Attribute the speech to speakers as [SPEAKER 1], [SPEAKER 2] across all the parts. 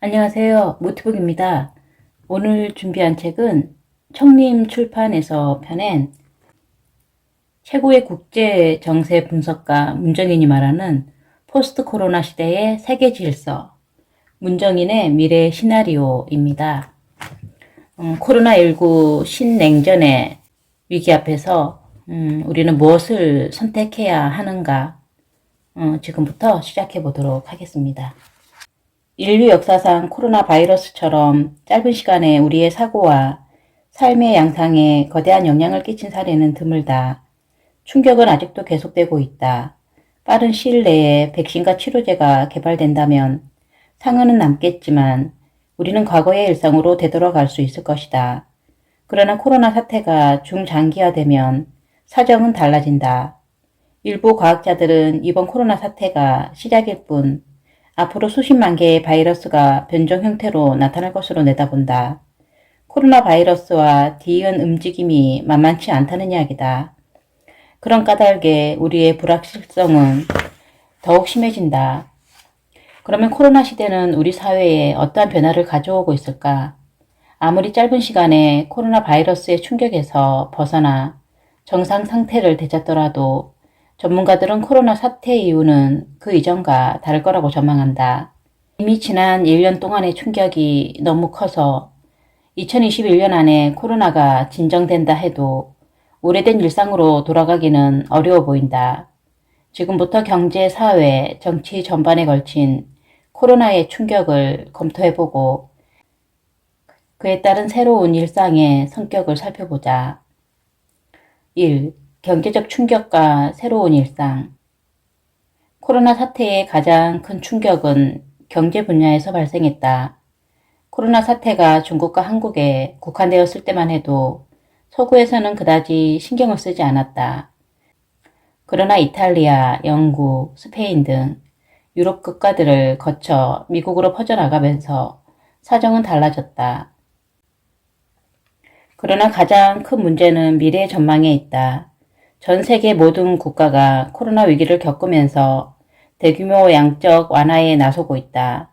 [SPEAKER 1] 안녕하세요. 모티북입니다. 오늘 준비한 책은 청림 출판에서 펴낸 최고의 국제 정세 분석가 문정인이 말하는 포스트 코로나 시대의 세계 질서, 문정인의 미래 시나리오입니다. 음, 코로나19 신냉전의 위기 앞에서 음, 우리는 무엇을 선택해야 하는가 어, 지금부터 시작해 보도록 하겠습니다. 인류 역사상 코로나 바이러스처럼 짧은 시간에 우리의 사고와 삶의 양상에 거대한 영향을 끼친 사례는 드물다. 충격은 아직도 계속되고 있다. 빠른 시일 내에 백신과 치료제가 개발된다면 상흔은 남겠지만 우리는 과거의 일상으로 되돌아갈 수 있을 것이다. 그러나 코로나 사태가 중장기화되면 사정은 달라진다. 일부 과학자들은 이번 코로나 사태가 시작일 뿐 앞으로 수십만 개의 바이러스가 변종 형태로 나타날 것으로 내다본다. 코로나 바이러스와 뒤이은 움직임이 만만치 않다는 이야기다. 그런 까닭에 우리의 불확실성은 더욱 심해진다. 그러면 코로나 시대는 우리 사회에 어떠한 변화를 가져오고 있을까? 아무리 짧은 시간에 코로나 바이러스의 충격에서 벗어나 정상 상태를 되찾더라도 전문가들은 코로나 사태 이후는 그 이전과 다를 거라고 전망한다. 이미 지난 1년 동안의 충격이 너무 커서 2021년 안에 코로나가 진정된다 해도 오래된 일상으로 돌아가기는 어려워 보인다. 지금부터 경제, 사회, 정치 전반에 걸친 코로나의 충격을 검토해보고 그에 따른 새로운 일상의 성격을 살펴보자. 1. 경제적 충격과 새로운 일상. 코로나 사태의 가장 큰 충격은 경제 분야에서 발생했다. 코로나 사태가 중국과 한국에 국한되었을 때만 해도 서구에서는 그다지 신경을 쓰지 않았다. 그러나 이탈리아, 영국, 스페인 등 유럽 국가들을 거쳐 미국으로 퍼져나가면서 사정은 달라졌다. 그러나 가장 큰 문제는 미래 전망에 있다. 전 세계 모든 국가가 코로나 위기를 겪으면서 대규모 양적 완화에 나서고 있다.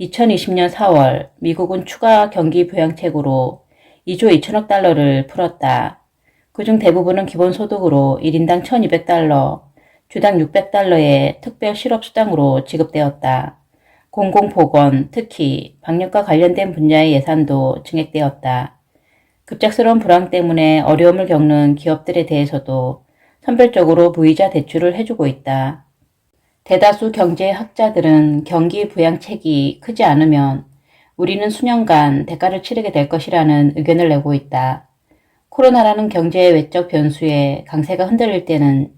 [SPEAKER 1] 2020년 4월 미국은 추가 경기 부양책으로 2조 2천억 달러를 풀었다. 그중 대부분은 기본소득으로 1인당 1200달러, 주당 600달러의 특별 실업수당으로 지급되었다. 공공보건, 특히 방역과 관련된 분야의 예산도 증액되었다. 급작스러운 불황 때문에 어려움을 겪는 기업들에 대해서도 선별적으로 무이자 대출을 해주고 있다. 대다수 경제학자들은 경기 부양책이 크지 않으면 우리는 수년간 대가를 치르게 될 것이라는 의견을 내고 있다. 코로나라는 경제의 외적 변수에 강세가 흔들릴 때는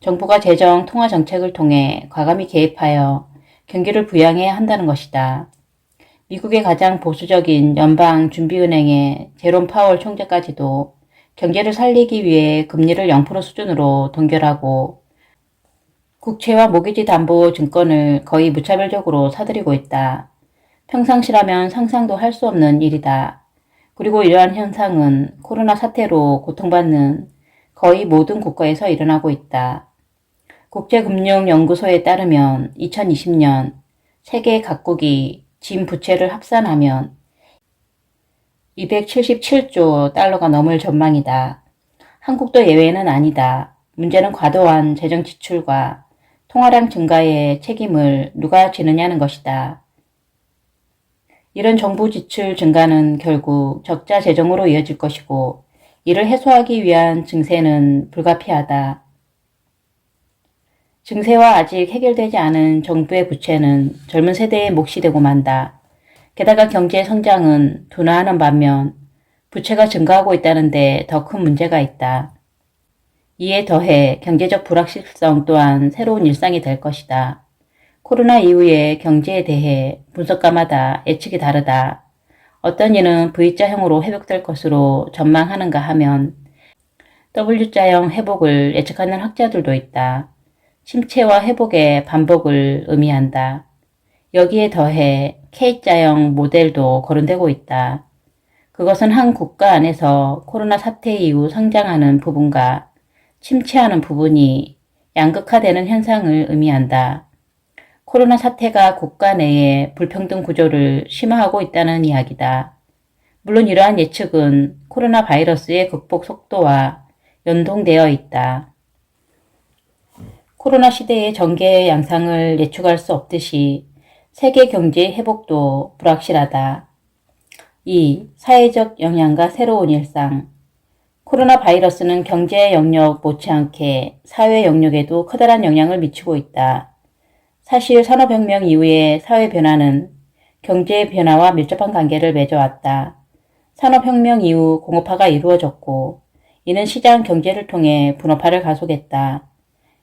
[SPEAKER 1] 정부가 재정 통화 정책을 통해 과감히 개입하여 경기를 부양해야 한다는 것이다. 미국의 가장 보수적인 연방 준비은행의 제롬 파월 총재까지도 경제를 살리기 위해 금리를 0% 수준으로 동결하고 국채와 모기지 담보 증권을 거의 무차별적으로 사들이고 있다. 평상시라면 상상도 할 수 없는 일이다. 그리고 이러한 현상은 코로나 사태로 고통받는 거의 모든 국가에서 일어나고 있다. 국제금융연구소에 따르면 2020년 세계 각국이 진 부채를 합산하면 277조 달러가 넘을 전망이다. 한국도 예외는 아니다. 문제는 과도한 재정 지출과 통화량 증가의 책임을 누가 지느냐는 것이다. 이런 정부 지출 증가는 결국 적자 재정으로 이어질 것이고 이를 해소하기 위한 증세는 불가피하다. 증세와 아직 해결되지 않은 정부의 부채는 젊은 세대의 몫이 되고 만다. 게다가 경제 성장은 둔화하는 반면 부채가 증가하고 있다는데 더 큰 문제가 있다. 이에 더해 경제적 불확실성 또한 새로운 일상이 될 것이다. 코로나 이후의 경제에 대해 분석가마다 예측이 다르다. 어떤 이는 V자형으로 회복될 것으로 전망하는가 하면 W자형 회복을 예측하는 학자들도 있다. 침체와 회복의 반복을 의미한다. 여기에 더해 K자형 모델도 거론되고 있다. 그것은 한 국가 안에서 코로나 사태 이후 성장하는 부분과 침체하는 부분이 양극화되는 현상을 의미한다. 코로나 사태가 국가 내의 불평등 구조를 심화하고 있다는 이야기다. 물론 이러한 예측은 코로나 바이러스의 극복 속도와 연동되어 있다. 코로나 시대의 전개의 양상을 예측할 수 없듯이 세계 경제의 회복도 불확실하다. 2. 사회적 영향과 새로운 일상. 코로나 바이러스는 경제 영역 못지않게 사회 영역에도 커다란 영향을 미치고 있다. 사실 산업혁명 이후의 사회 변화는 경제 변화와 밀접한 관계를 맺어왔다. 산업혁명 이후 공업화가 이루어졌고 이는 시장 경제를 통해 분업화를 가속했다.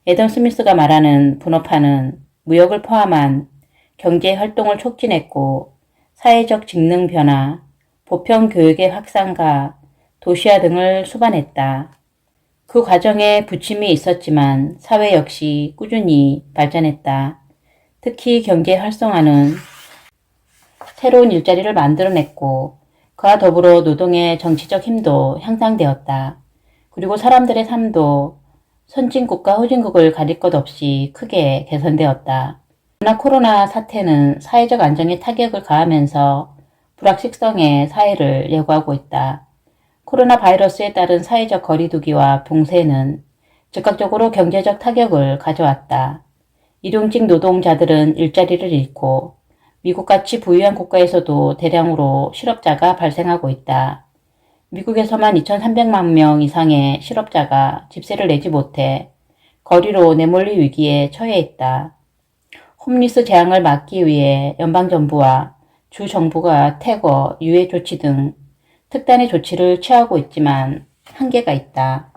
[SPEAKER 1] 에던 스미스가 말하는 분업화는 무역을 포함한 경제 활동을 촉진했고 사회적 직능 변화, 보편 교육의 확산과 도시화 등을 수반했다. 그 과정에 부침이 있었지만 사회 역시 꾸준히 발전했다. 특히 경제 활성화는 새로운 일자리를 만들어냈고 그와 더불어 노동의 정치적 힘도 향상되었다. 그리고 사람들의 삶도 선진국과 후진국을 가릴 것 없이 크게 개선되었다. 그러나 코로나 사태는 사회적 안정에 타격을 가하면서 불확실성의 사회를 예고하고 있다. 코로나 바이러스에 따른 사회적 거리두기와 봉쇄는 즉각적으로 경제적 타격을 가져왔다. 일용직 노동자들은 일자리를 잃고 미국같이 부유한 국가에서도 대량으로 실업자가 발생하고 있다. 미국에서만 2,300만 명 이상의 실업자가 집세를 내지 못해 거리로 내몰릴 위기에 처해 있다. 홈리스 재앙을 막기 위해 연방정부와 주정부가 태거, 유해 조치 등 특단의 조치를 취하고 있지만 한계가 있다.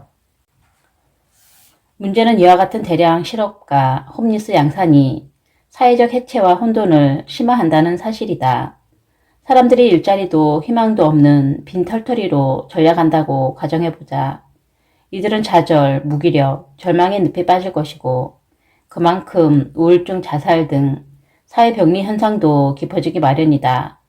[SPEAKER 1] 문제는 이와 같은 대량 실업과 홈리스 양산이 사회적 해체와 혼돈을 심화한다는 사실이다. 사람들이 일자리도 희망도 없는 빈 털터리로 전락한다고 가정해보자. 이들은 좌절, 무기력, 절망의 늪에 빠질 것이고 그만큼 우울증, 자살 등 사회병리 현상도 깊어지기 마련이다.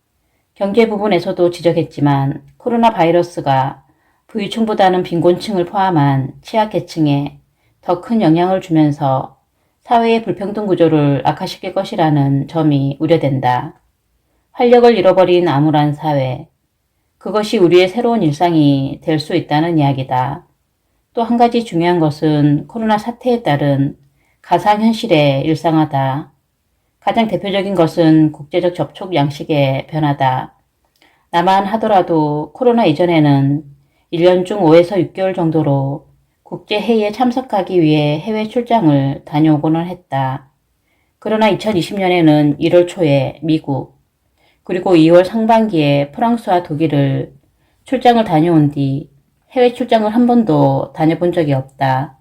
[SPEAKER 1] 경제 부분에서도 지적했지만 코로나 바이러스가 부유층보다는 빈곤층을 포함한 취약계층에 더 큰 영향을 주면서 사회의 불평등 구조를 악화시킬 것이라는 점이 우려된다. 활력을 잃어버린 암울한 사회. 그것이 우리의 새로운 일상이 될 수 있다는 이야기다. 또 한 가지 중요한 것은 코로나 사태에 따른 가상현실의 일상화다. 가장 대표적인 것은 국제적 접촉 양식의 변화다. 나만 하더라도 코로나 이전에는 1년 중 5에서 6개월 정도로 국제회의에 참석하기 위해 해외 출장을 다녀오고는 했다. 그러나 2020년에는 1월 초에 미국, 그리고 2월 상반기에 프랑스와 독일을 출장을 다녀온 뒤 해외 출장을 한 번도 다녀본 적이 없다.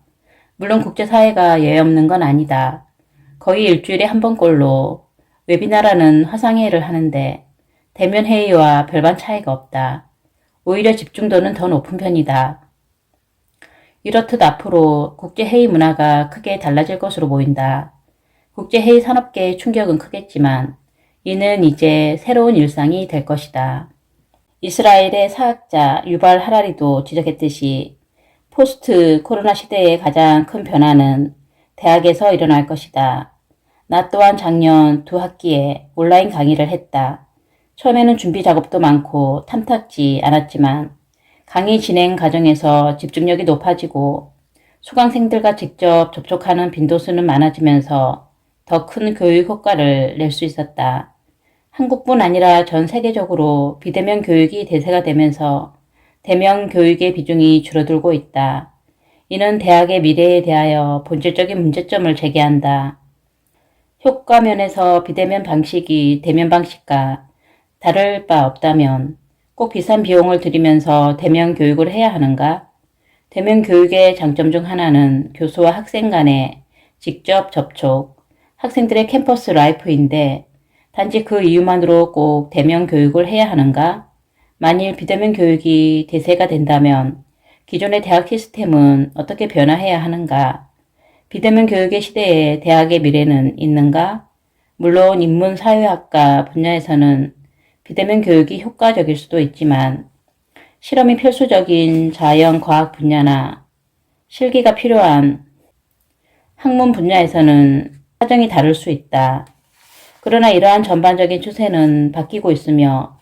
[SPEAKER 1] 물론 국제사회가 예 없는 건 아니다. 거의 일주일에 한 번꼴로 웨비나라는 화상회의를 하는데 대면 회의와 별반 차이가 없다. 오히려 집중도는 더 높은 편이다. 이렇듯 앞으로 국제회의 문화가 크게 달라질 것으로 보인다. 국제회의 산업계의 충격은 크겠지만 이는 이제 새로운 일상이 될 것이다. 이스라엘의 사학자 유발 하라리도 지적했듯이 포스트 코로나 시대의 가장 큰 변화는 대학에서 일어날 것이다. 나 또한 작년 두 학기에 온라인 강의를 했다. 처음에는 준비 작업도 많고 탐탁지 않았지만 강의 진행 과정에서 집중력이 높아지고 수강생들과 직접 접촉하는 빈도수는 많아지면서 더 큰 교육 효과를 낼 수 있었다. 한국뿐 아니라 전 세계적으로 비대면 교육이 대세가 되면서 대면 교육의 비중이 줄어들고 있다. 이는 대학의 미래에 대하여 본질적인 문제점을 제기한다. 효과 면에서 비대면 방식이 대면 방식과 다를 바 없다면 꼭 비싼 비용을 들이면서 대면 교육을 해야 하는가? 대면 교육의 장점 중 하나는 교수와 학생 간의 직접 접촉, 학생들의 캠퍼스 라이프인데 단지 그 이유만으로 꼭 대면 교육을 해야 하는가? 만일 비대면 교육이 대세가 된다면 기존의 대학 시스템은 어떻게 변화해야 하는가? 비대면 교육의 시대에 대학의 미래는 있는가? 물론 인문사회학과 분야에서는 비대면 교육이 효과적일 수도 있지만 실험이 필수적인 자연과학 분야나 실기가 필요한 학문 분야에서는 사정이 다를 수 있다. 그러나 이러한 전반적인 추세는 바뀌고 있으며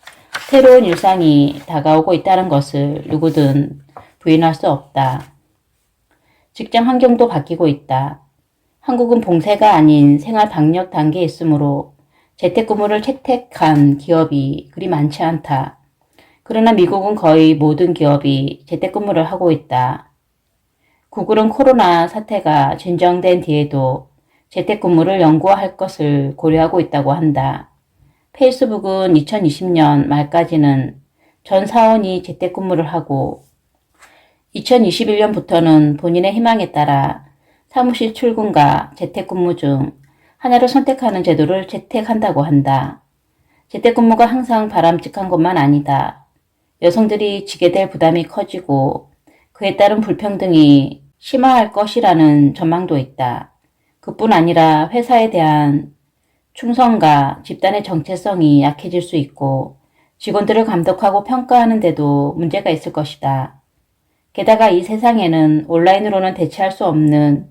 [SPEAKER 1] 새로운 일상이 다가오고 있다는 것을 누구든 부인할 수 없다. 직장 환경도 바뀌고 있다. 한국은 봉쇄가 아닌 생활 방역 단계에 있으므로 재택근무를 채택한 기업이 그리 많지 않다. 그러나 미국은 거의 모든 기업이 재택근무를 하고 있다. 구글은 코로나 사태가 진정된 뒤에도 재택근무를 연구할 것을 고려하고 있다고 한다. 페이스북은 2020년 말까지는 전 사원이 재택근무를 하고 2021년부터는 본인의 희망에 따라 사무실 출근과 재택근무 중 하나를 선택하는 제도를 채택한다고 한다. 재택근무가 항상 바람직한 것만 아니다. 여성들이 지게 될 부담이 커지고 그에 따른 불평등이 심화할 것이라는 전망도 있다. 그뿐 아니라 회사에 대한 충성과 집단의 정체성이 약해질 수 있고 직원들을 감독하고 평가하는 데도 문제가 있을 것이다. 게다가 이 세상에는 온라인으로는 대체할 수 없는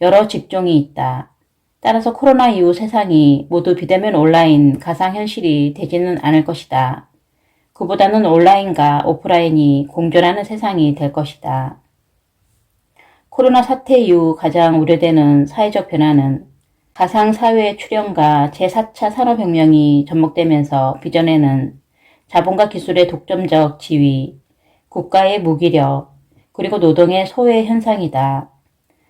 [SPEAKER 1] 여러 직종이 있다. 따라서 코로나 이후 세상이 모두 비대면 온라인 가상현실이 되지는 않을 것이다. 그보다는 온라인과 오프라인이 공존하는 세상이 될 것이다. 코로나 사태 이후 가장 우려되는 사회적 변화는 가상사회 출현과 제4차 산업혁명이 접목되면서 비전에는 자본과 기술의 독점적 지위, 국가의 무기력, 그리고 노동의 소외 현상이다.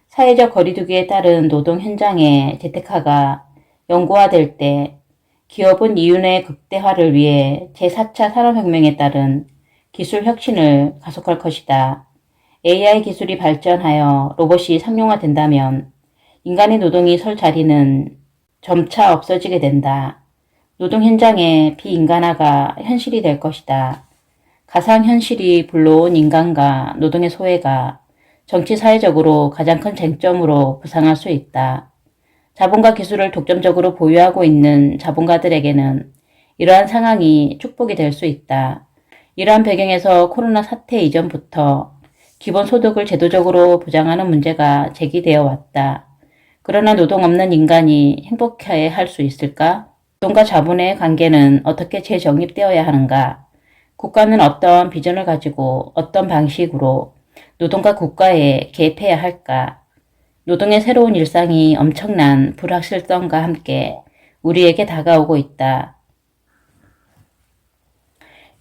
[SPEAKER 1] 사회적 거리두기에 따른 노동 현장의 재택화가 연구화될 때 기업은 이윤의 극대화를 위해 제4차 산업혁명에 따른 기술 혁신을 가속할 것이다. AI 기술이 발전하여 로봇이 상용화된다면 인간의 노동이 설 자리는 점차 없어지게 된다. 노동 현장의 비인간화가 현실이 될 것이다. 가상현실이 불러온 인간과 노동의 소외가 정치 사회적으로 가장 큰 쟁점으로 부상할 수 있다. 자본과 기술을 독점적으로 보유하고 있는 자본가들에게는 이러한 상황이 축복이 될 수 있다. 이러한 배경에서 코로나 사태 이전부터 기본소득을 제도적으로 보장하는 문제가 제기되어 왔다. 그러나 노동 없는 인간이 행복해 할 수 있을까? 노동과 자본의 관계는 어떻게 재정립되어야 하는가? 국가는 어떤 비전을 가지고 어떤 방식으로 노동과 국가에 개입해야 할까? 노동의 새로운 일상이 엄청난 불확실성과 함께 우리에게 다가오고 있다.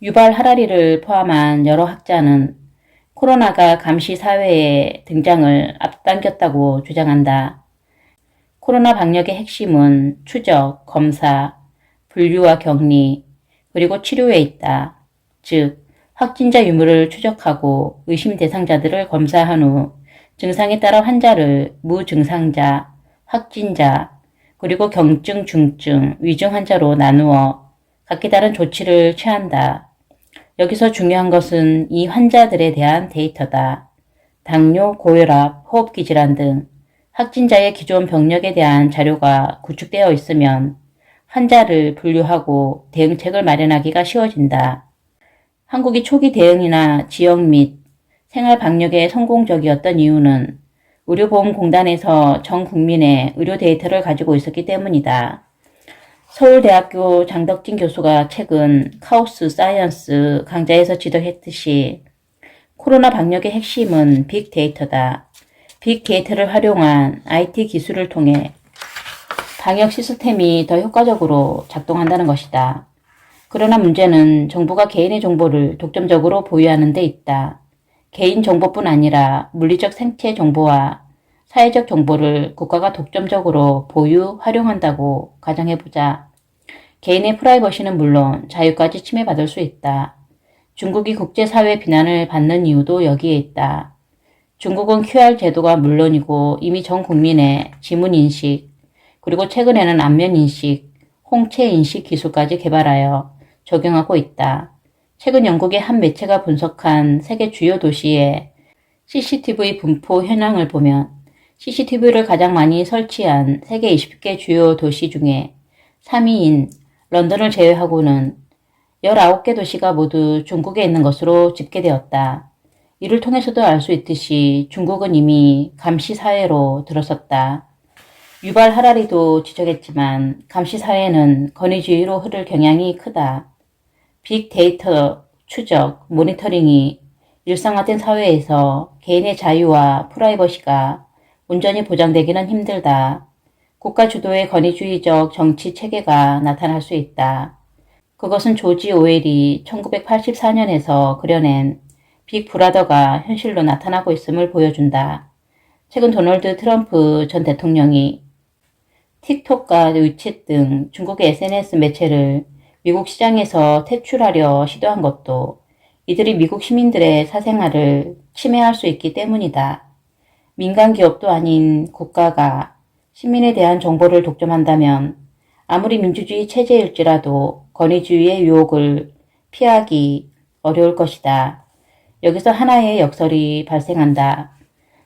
[SPEAKER 1] 유발 하라리를 포함한 여러 학자는 코로나가 감시 사회의 등장을 앞당겼다고 주장한다. 코로나 방역의 핵심은 추적, 검사, 분류와 격리, 그리고 치료에 있다. 즉, 확진자 유무를 추적하고 의심 대상자들을 검사한 후 증상에 따라 환자를 무증상자, 확진자, 그리고 경증, 중증, 위중 환자로 나누어 각기 다른 조치를 취한다. 여기서 중요한 것은 이 환자들에 대한 데이터다. 당뇨, 고혈압, 호흡기 질환 등 확진자의 기존 병력에 대한 자료가 구축되어 있으면 환자를 분류하고 대응책을 마련하기가 쉬워진다. 한국이 초기 대응이나 지역 및 생활 방역에 성공적이었던 이유는 의료보험공단에서 전 국민의 의료 데이터를 가지고 있었기 때문이다. 서울대학교 장덕진 교수가 최근 카오스 사이언스 강좌에서 지적했듯이 코로나 방역의 핵심은 빅데이터다. 빅데이터를 활용한 IT 기술을 통해 방역 시스템이 더 효과적으로 작동한다는 것이다. 그러나 문제는 정부가 개인의 정보를 독점적으로 보유하는 데 있다. 개인 정보뿐 아니라 물리적 생체 정보와 사회적 정보를 국가가 독점적으로 보유, 활용한다고 가정해보자. 개인의 프라이버시는 물론 자유까지 침해받을 수 있다. 중국이 국제사회 비난을 받는 이유도 여기에 있다. 중국은 QR 제도가 물론이고 이미 전 국민의 지문인식, 그리고 최근에는 안면인식, 홍채인식 기술까지 개발하여 적용하고 있다. 최근 영국의 한 매체가 분석한 세계 주요 도시의 CCTV 분포 현황을 보면 CCTV를 가장 많이 설치한 세계 20개 주요 도시 중에 3위인 런던을 제외하고는 19개 도시가 모두 중국에 있는 것으로 집계되었다. 이를 통해서도 알 수 있듯이 중국은 이미 감시 사회로 들어섰다. 유발 하라리도 지적했지만 감시 사회는 권위주의로 흐를 경향이 크다. 빅데이터 추적, 모니터링이 일상화된 사회에서 개인의 자유와 프라이버시가 온전히 보장되기는 힘들다. 국가 주도의 권위주의적 정치 체계가 나타날 수 있다. 그것은 조지 오웰이 1984년에서 그려낸 빅브라더가 현실로 나타나고 있음을 보여준다. 최근 도널드 트럼프 전 대통령이 틱톡과 위챗 등 중국의 SNS 매체를 미국 시장에서 퇴출하려 시도한 것도 이들이 미국 시민들의 사생활을 침해할 수 있기 때문이다. 민간 기업도 아닌 국가가 시민에 대한 정보를 독점한다면 아무리 민주주의 체제일지라도 권위주의의 유혹을 피하기 어려울 것이다. 여기서 하나의 역설이 발생한다.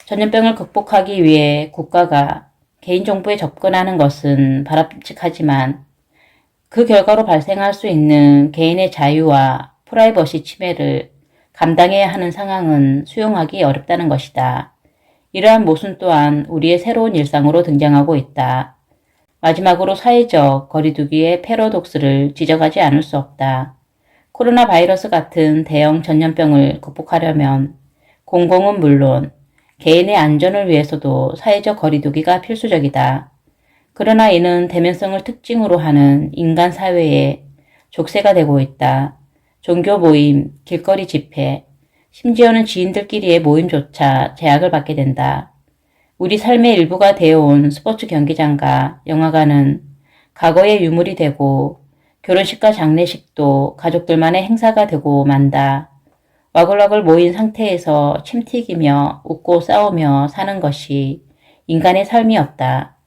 [SPEAKER 1] 전염병을 극복하기 위해 국가가 개인정보에 접근하는 것은 바람직하지만 그 결과로 발생할 수 있는 개인의 자유와 프라이버시 침해를 감당해야 하는 상황은 수용하기 어렵다는 것이다. 이러한 모순 또한 우리의 새로운 일상으로 등장하고 있다. 마지막으로 사회적 거리두기의 패러독스를 지적하지 않을 수 없다. 코로나 바이러스 같은 대형 전염병을 극복하려면 공공은 물론 개인의 안전을 위해서도 사회적 거리두기가 필수적이다. 그러나 이는 대면성을 특징으로 하는 인간 사회의 족쇄가 되고 있다. 종교 모임, 길거리 집회, 심지어는 지인들끼리의 모임조차 제약을 받게 된다. 우리 삶의 일부가 되어온 스포츠 경기장과 영화관은 과거의 유물이 되고 결혼식과 장례식도 가족들만의 행사가 되고 만다. 와글와글 모인 상태에서 침 튀기며 웃고 싸우며 사는 것이 인간의 삶이었다.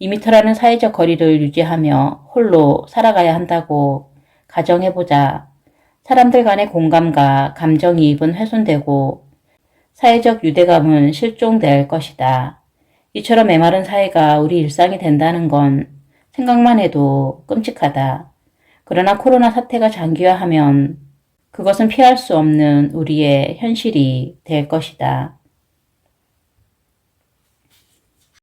[SPEAKER 1] 2미터라는 사회적 거리를 유지하며 홀로 살아가야 한다고 가정해보자. 사람들 간의 공감과 감정이입은 훼손되고 사회적 유대감은 실종될 것이다. 이처럼 메마른 사회가 우리 일상이 된다는 건 생각만 해도 끔찍하다. 그러나 코로나 사태가 장기화하면 그것은 피할 수 없는 우리의 현실이 될 것이다.